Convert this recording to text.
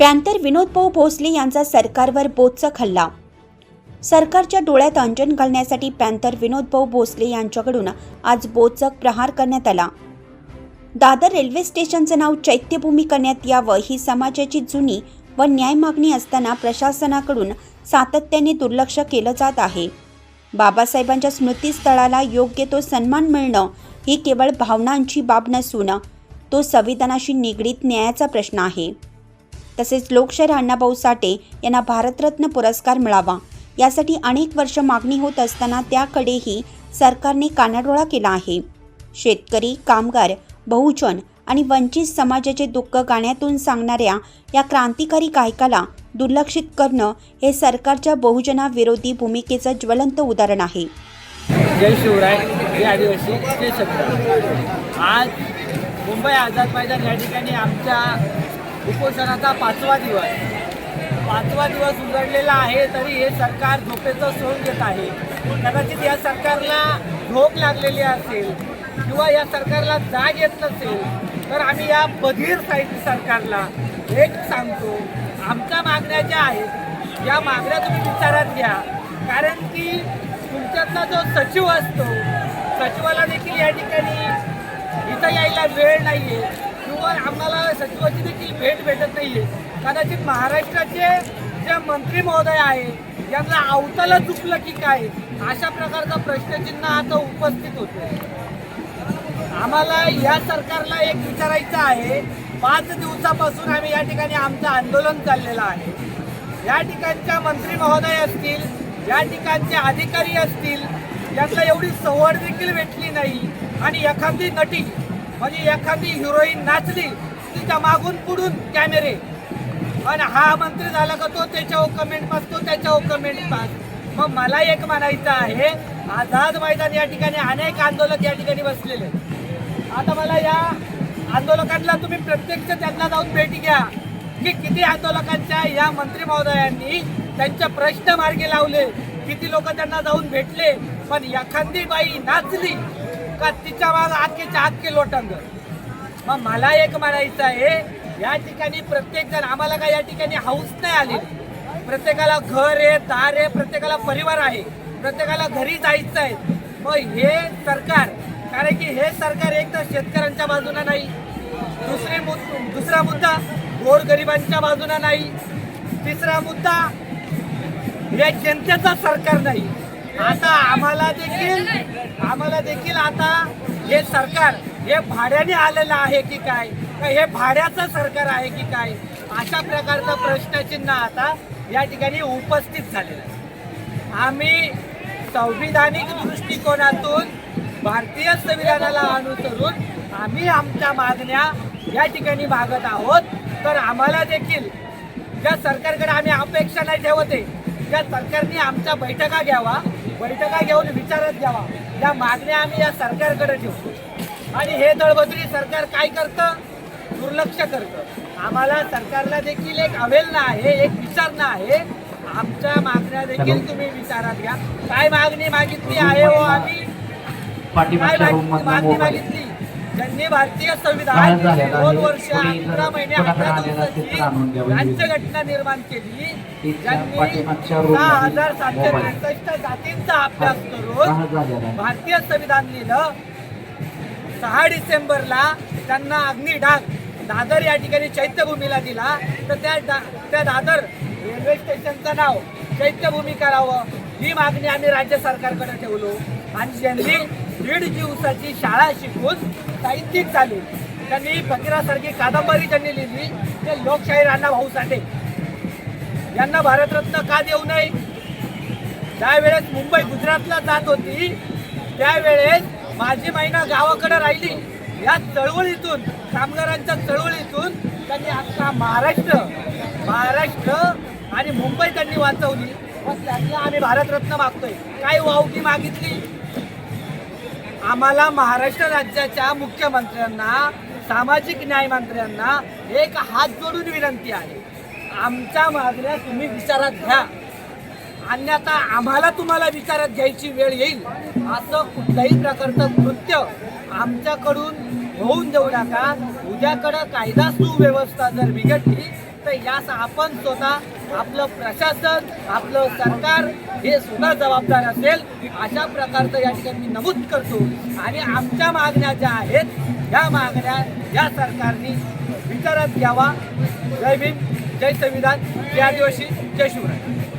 Panther विनोदभाऊ Bhosale यांचा सरकारवर बोचक हल्ला. सरकारच्या डोळ्यात अंजन घालण्यासाठी पॅन्थर विनोदभाऊ भोसले यांच्याकडून आज बोचक प्रहार करण्यात आला. दादर रेल्वे स्टेशनचं नाव चैत्यभूमी करण्यात यावं ही समाजाची जुनी व न्याय मागणी असताना प्रशासनाकडून सातत्याने दुर्लक्ष केलं जात आहे. बाबासाहेबांच्या स्मृतीस्थळाला योग्य तो सन्मान मिळणं ही केवळ भावनांची बाब नसून तो संविधानाशी निगडीत न्यायाचा प्रश्न आहे. तसेच लोकशाहीर अण्णाभाऊ साठे यांना भारतरत्न पुरस्कार मिळावा. यासाठी अनेक वर्ष मागणी होत असताना त्याकडेही सरकारने कानाडोळा केला आहे. शेतकरी कामगार बहुजन आणि वंचित समाजाचे दुःख गाण्यातून सांगणाऱ्या या क्रांतिकारी गायकाला दुर्लक्षित करणं हे सरकारच्या बहुजनाविरोधी भूमिकेचं ज्वलंत उदाहरण आहे. जय शिवराय जय आदिवासी जय आज मुंबई आझाद मैदान या ठिकाणी आमच्या उपोषणाचा पाचवा दिवस. पाचवा दिवस उघडलेला आहे तरी हे सरकार झोपेचं सोड घेत आहे. कदाचित या सरकारला झोप लागलेली असेल किंवा या सरकारला जाग येत नसेल तर आम्ही या बधीर साहित्य सरकारला एक सांगतो आमच्या मागण्या ज्या आहेत या मागण्या तुम्ही विचारात घ्या. कारण की तुमच्यातला जो सचिव असतो सचिवाला देखील या ठिकाणी इथं यायला वेळ नाही आहे किंवा आम्हाला सचिवाची देखील भेट भेटत नाही आहे कदाचित महाराष्ट्राचे जे मंत्री महोदय आहे यांना अवताला चुकलं की काय? अशा प्रकारचा प्रश्नचिन्ह आता उपस्थित होतो आम्हाला या सरकारला एक विचारायचं आहे. पाच दिवसापासून आम्ही या ठिकाणी आमचं आंदोलन चाललेलं आहे. या ठिकाणच्या मंत्री महोदय असतील या ठिकाणचे अधिकारी असतील यांना एवढी सवड देखील भेटली नाही. आणि एखादी नटी म्हणजे एखादी हिरोईन नाचली तिच्या मागून पुढून कॅमेरे. आणि हा मंत्री झाला का तो त्याच्यावर कमेंट पास तो त्याच्यावर कमेंट पास मग मला एक म्हणायचं आहे आझाद मैदान या ठिकाणी अनेक आंदोलक या ठिकाणी बसलेले आता मला या आंदोलकांना तुम्ही प्रत्यक्ष त्यांना जाऊन भेटी घ्या की किती आंदोलकांच्या या मंत्री महोदयांनी त्यांचे प्रश्न मार्गी लावले किती लोक त्यांना जाऊन भेटले पण एखादी बाई नाचली का तिच्या माग आख्येच्या किलो लोटंग? मग मला एक म्हणायचं आहे या ठिकाणी प्रत्येक जण आम्हाला काय या ठिकाणी हाऊस नाही आली? प्रत्येकाला घर आहे दार आहे प्रत्येकाला परिवार आहे प्रत्येकाला घरी जायचं आहे. मग हे सरकार कारण की हे सरकार एक तर शेतकऱ्यांच्या बाजूला नाही दुसरे दुसरा मुद्दा गोरगरिबांच्या बाजूला नाही तिसरा मुद्दा या जनतेचं सरकार नाही. आता आम्हाला देखील आम्हाला देखील आता हे सरकार हे भाड्याने आलेलं आहे की काय? हे भाड्याचं सरकार आहे की काय? अशा प्रकारचं प्रश्नचिन्ह आता या ठिकाणी उपस्थित झालेलं आहे. आम्ही संविधानिक दृष्टिकोनातून भारतीय संविधानाला अनुसरून आम्ही आमच्या मागण्या या ठिकाणी मागत आहोत. तर आम्हाला देखील ज्या सरकारकडे आम्ही अपेक्षा नाही ठेवते त्या सरकारने आमच्या बैठका घ्यावा बैठका घेऊन विचारत घ्यावा. या मागण्या आम्ही या सरकारकडे ठेवतो आणि हे दळबद्री सरकार काय करतं? दुर्लक्ष करतं. आम्हाला सरकारला देखील एक अवेलना आहे एक विचारणा आहे. आमच्या मागण्या देखील तुम्ही विचारात घ्या. काय मागणी मागितली आहे हो आम्ही? काय मागणी मागितली ज्यांनी भारतीय संविधान? दोन वर्ष अकरा महिने अकरा दिवसाची. राज्यघटना निर्माण केली ज्यांनी रूम सहा हजार सातशे. त्रेसष्ट जातींचा अभ्यास करून. भारतीय संविधान लिहिलं सहा डिसेंबरला त्यांना अग्निडाग दादर या ठिकाणी चैत्यभूमीला दिला तर त्या डा- त्या दादर रेल्वे स्टेशनचं नाव चैत्यभूमी करावं ही मागणी आम्ही राज्य सरकारकडे ठेवलो आणि ज्यांनी दीड दिवसाची शाळा शिकून साहित्यिक झाले त्यांनी फकीरासारखी कादंबरी त्यांनी लिहिली ते लोकशाहीर भाऊ साठे. यांना भारतरत्न का देऊ नये? ज्यावेळेस मुंबई गुजरातला जात होती त्यावेळेस माझी महिना गावाकडे राहिली. या चळवळीतून कामगारांच्या चळवळीतून त्यांनी आता महाराष्ट्र महाराष्ट्र आणि मुंबई त्यांनी वाचवली. मग त्यांना आम्ही भारतरत्न मागतोय. काय वावकी मागितली? आम्हाला महाराष्ट्र राज्याच्या मुख्यमंत्र्यांना सामाजिक न्याय मंत्र्यांना एक हात जोडून विनंती आहे. आमच्या मागण्या तुम्ही विचारात घ्या. अन्यथा आम्हाला तुम्हाला विचारात घ्यायची वेळ येईल. असं कुठल्याही प्रकारचं कृत्य आमच्याकडून होऊन देऊ नका. उद्याकडं कायदा सुव्यवस्था जर बिघडली तर यास आपण स्वतः आपलं प्रशासन आपलं सरकार हे सुद्धा जबाबदार असेल. अशा प्रकारचं या ठिकाणी मी नमूद करतो. आणि आमच्या मागण्या ज्या आहेत या मागण्या या सरकारने विचारात घ्यावा. जय भीम जय संविधान. जय आदिवासी जय शिवराय.